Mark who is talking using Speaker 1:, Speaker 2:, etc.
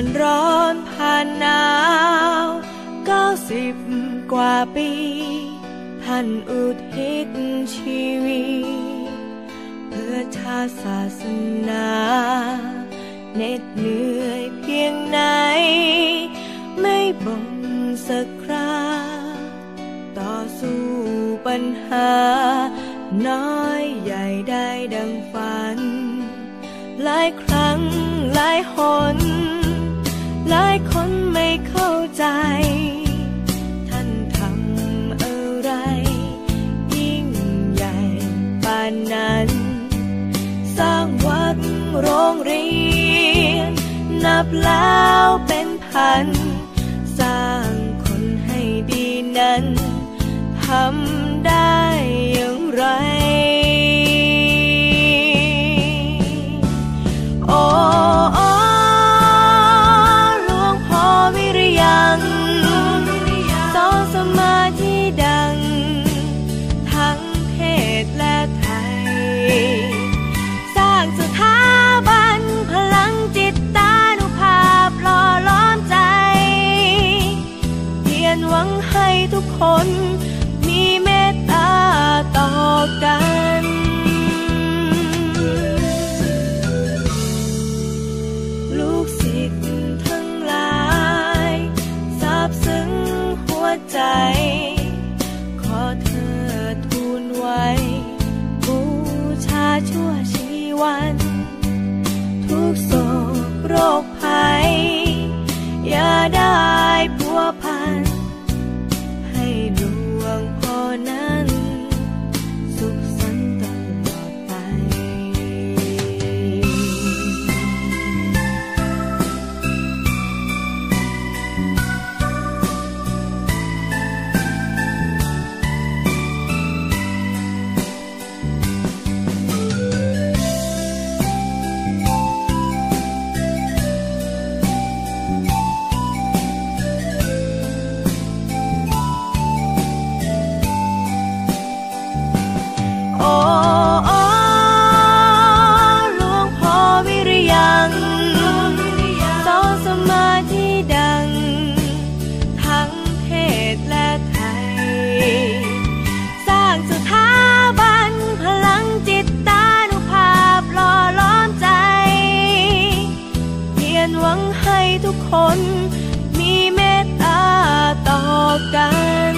Speaker 1: านร้อนผ่านหนาวเก้าสิบกว่าปีท่านอุทิศชีวิตเพื่อชาศาสนาเน็ดเหนื่อยเพียงไหน ไม่บ่นสักคราต่อสู้ปัญหา น้อยใหญ่ได้ดังฝัน หลายครั้ง นับแล้วเป็นพัน สร้างคนให้ดีนั้นทำ ทุกคน มีเมตตาต่อกันลูกศิษย์ทั้งหลายซาบซึ้งหัวใจ ขอเธอทูลไว้บูชาชั่วชีวัน ทุกโศกโรคภัย อย่าได้ หลวงพ่อวิริยังสอนสมาธิดัง ทั้งเทศและไทย สร้างสถาบันพลังจิตตานุภาพหล่อล้อมใจเพียรหวังให้ทุกคนมีเมตตาต่อกัน